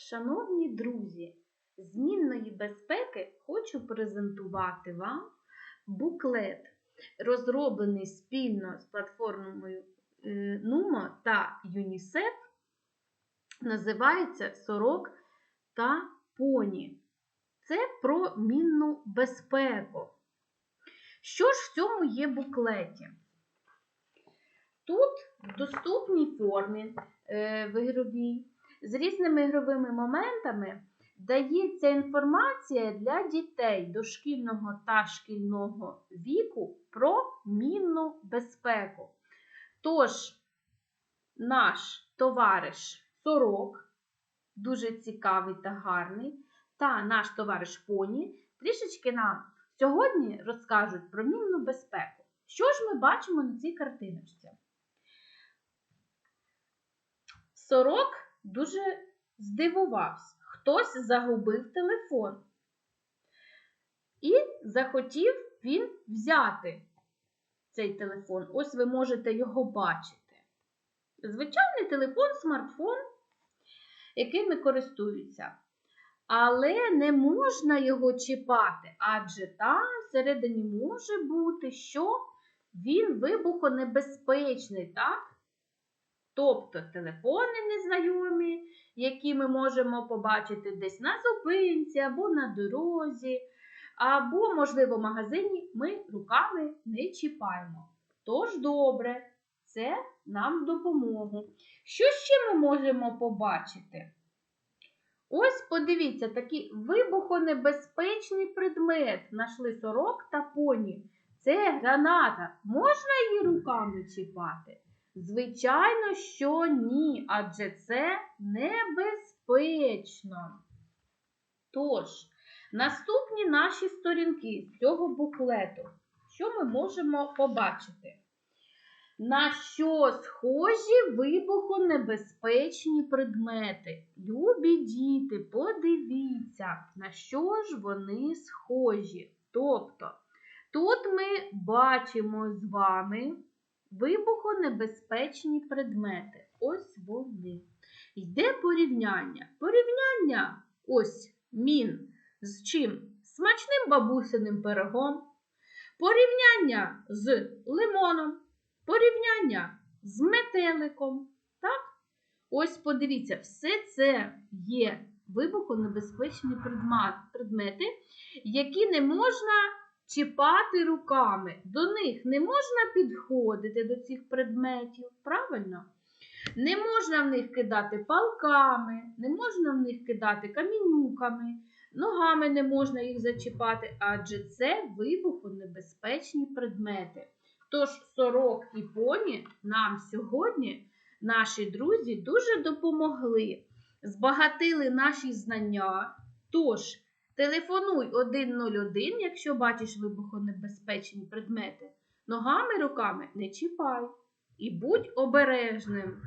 Шановні друзі, з мінної безпеки хочу презентувати вам буклет, розроблений спільно з платформою е, Numo та ЮНІСЕФ. Називається Сорок та Поні. Це про мінну безпеку. Що ж в цьому є буклеті? Тут в доступній формі е, в ігровій з різними ігровими моментами дається інформація для дітей дошкільного та шкільного віку про мінну безпеку. Тож, наш товариш Сорок, дуже цікавий та гарний, та наш товариш Поні трішечки нам сьогодні розкажуть про мінну безпеку. Що ж ми бачимо на цій картиночці? Сорок дуже здивувався. Хтось загубив телефон. І захотів він взяти цей телефон. Ось ви можете його бачити. Звичайний телефон, смартфон, якими користуються. Але не можна його чіпати, адже там всередині може бути, що він вибухонебезпечний, так? Тобто телефони незнайомі, які ми можемо побачити десь на зупинці або на дорозі, або, можливо, в магазині ми руками не чіпаємо. Тож добре, це нам допомогу. Що ще ми можемо побачити? Ось подивіться, такий вибухонебезпечний предмет знайшли сорок та поні. Це граната. Можна її руками чіпати? Звичайно, що ні, адже це небезпечно. Тож, наступні наші сторінки з цього буклету, що ми можемо побачити? На що схожі вибухонебезпечні предмети? Любі діти, подивіться, на що ж вони схожі. Тобто, тут ми бачимо з вами вибухонебезпечні предмети. Ось вони. Йде порівняння. Порівняння ось мін з чим? Смачним бабусиним пирогом. Порівняння з лимоном. Порівняння з метеликом. Так? Ось подивіться, все це є вибухонебезпечні предмети, які не можна чіпати руками. До них не можна підходити до цих предметів, правильно? Не можна в них кидати палками, не можна в них кидати камінюками, ногами не можна їх зачіпати, адже це вибухонебезпечні предмети. Тож сорок і поні нам сьогодні, наші друзі, дуже допомогли, збагатили наші знання. Тож, телефонуй 101, якщо бачиш вибухонебезпечні предмети. Ногами руками не чіпай. І будь обережним.